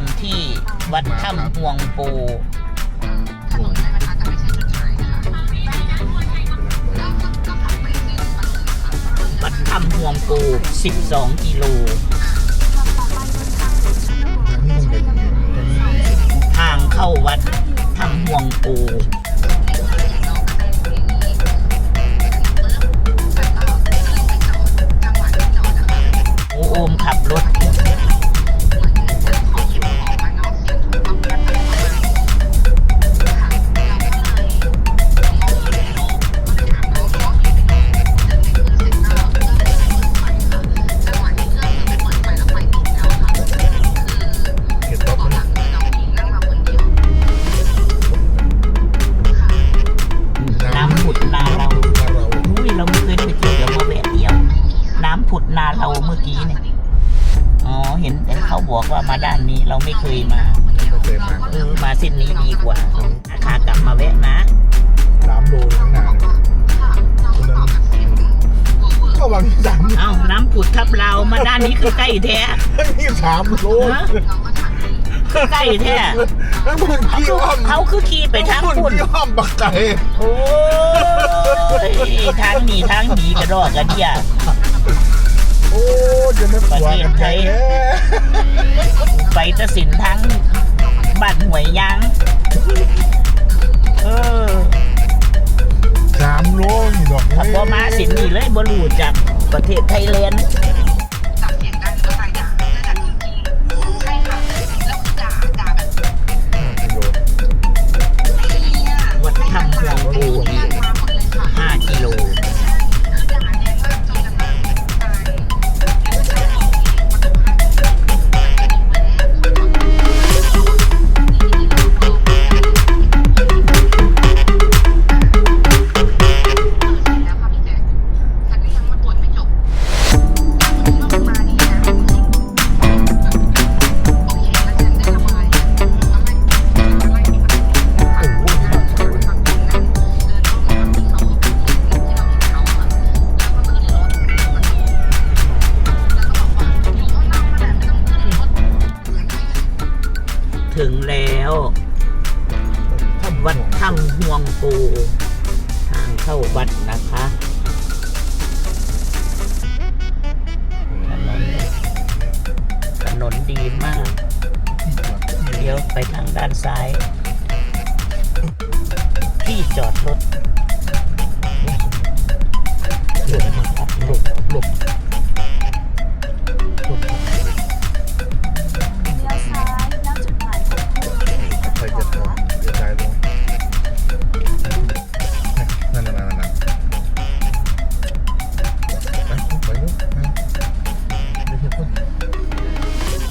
มที่วัดถ้ำห่วงปูวัดถ้ำห่วงปู 12 กิโลทางเข้าวัดถ้ำห่วงปู บอกว่ามาด้านนี้เราไม่เคยมาไม่เคยมาเออมาเส้นนี้ดีกว่าขากลับมาแวะนะสามโลข้างหน้าเลยคนนั้นก็วางที่สามเอ้าน้ำผุดทับเรามาด้านนี้คือใกล้แท้นี่สามโลฮะคือใกล้แท้แล้วมึงเขาขี้คืออ้อมเขาคือขี่ไปทางมึงพุ่นขี้อ้อมบักไก่โอ้ยทางหนีทางหนีกระดอกกระเดียโอ้จะไม่ปวดกันใจแน่ไป ตะสินทั้งบ้านหวยยางเออสามโลนี่ดอก ถ้าบ่มาสินนี่เลยบ่รู้จากประเทศไทยแลนด์ ถึงแล้ว วัดถ้ำห่วงปู ทางเข้าวัดนะคะถนนถนนดีมากเลี้ยวไปทางด้านซ้าย ที่จอดรถ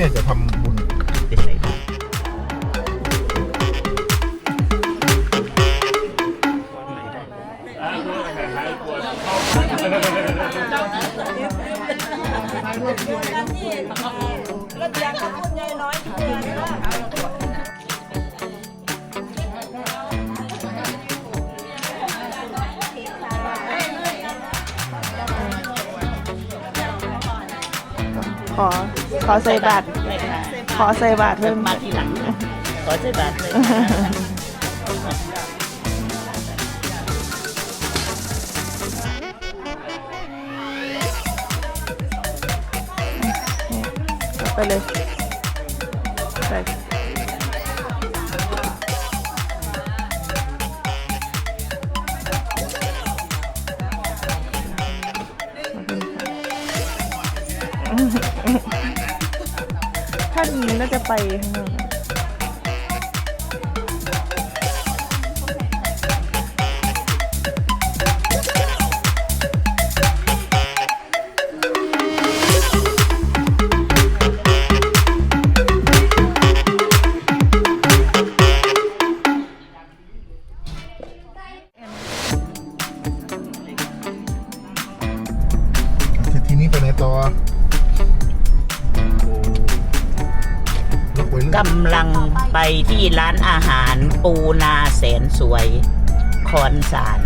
เนี่ยจะทำบุญ อขอใส่บัตร ไม่ค่ะขอใส่บาตรเพิ่ม มาทีหลังขอใส่บาทเลยไปเลยไป น่าจะไปข้างหน้า กำลังไปที่ร้านอาหารปูนาแสนสวย คอนสาร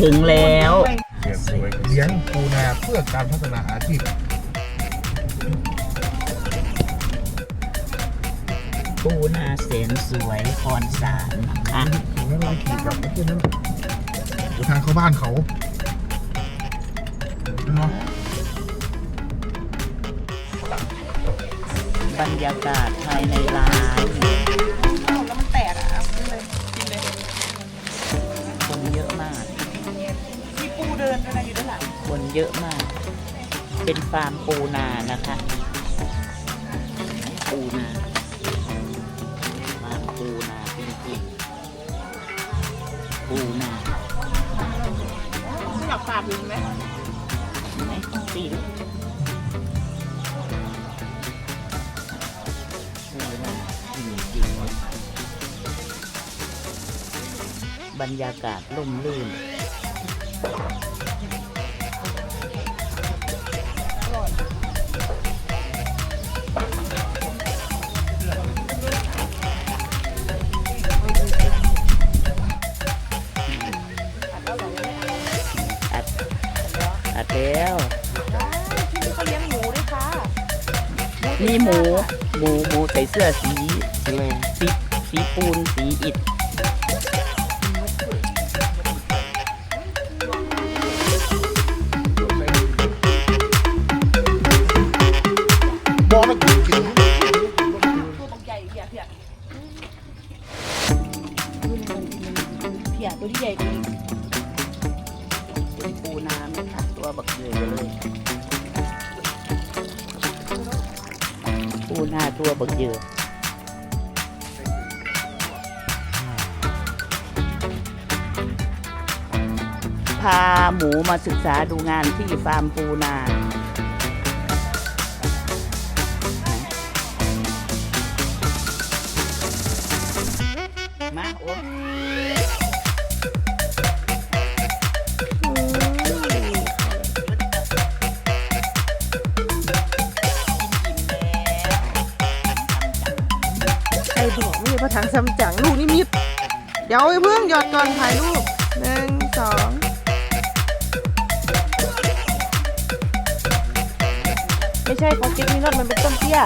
ถึงแล้วเสียสวยเลี้ยงปูนาเพื่อการพัฒนาอาชีพปูนาแสนสวยคอนสารนะคะถึงแล้วเราขี่กลับไปที่นั้นอยู่ทางเข้าบ้านเขาเนาะบรรยากาศภายในร้านแล้วมัน เยอะมาก เป็นฟาร์มปูนานะคะ ปูนาฟาร์มปูนาจริงๆปูนาไม่อยากฝากอยู่ไหมเห็นไหมตีดูปูนาจริงๆบรรยากาศร่มรื่น นี่หมูหมูหมูใส่เสื้อสีสีสีสีปูนสีอิฐบอกแล้วกูกินตัวบักใหญ่เพียเพียเพียตัวที่ใหญ่กว่านี้เป็นปูน้ำนะคะตัวบักเดือยเลย ปูนาทั่วบักเยือพาหมูมาศึกษาดูงานที่ฟาร์มปูนา นอิ่มแล้วไอ้บอกไม่ใช่พระถังซัมจั๋งลูกนี่มิดเดี๋ยวไอ้เพิ่งหยอดก่อนถ่ายรูปหนึ่งสองไม่ใช่ของเก็บมีรถมันเป็นต้นเตี้ย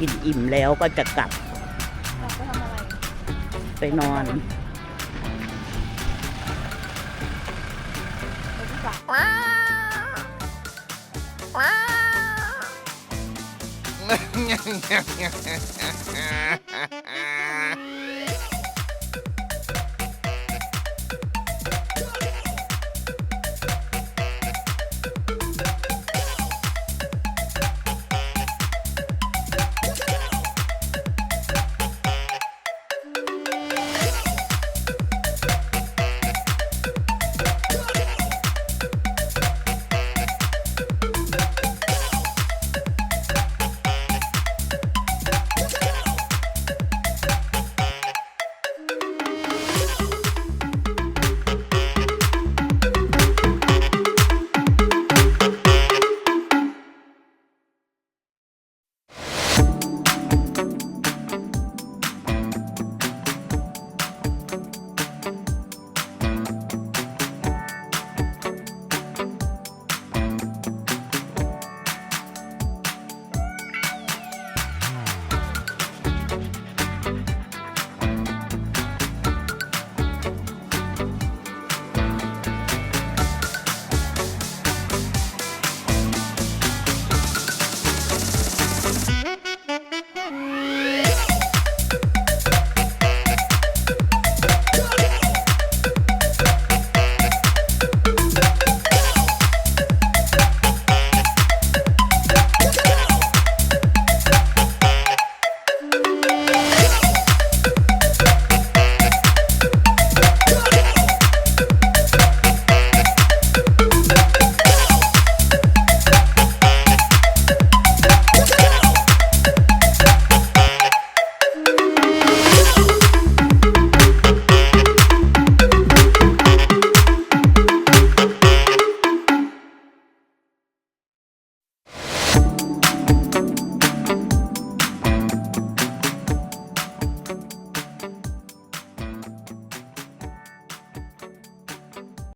กินอิ่มแล้วก็จะกลับ ไปนอนเ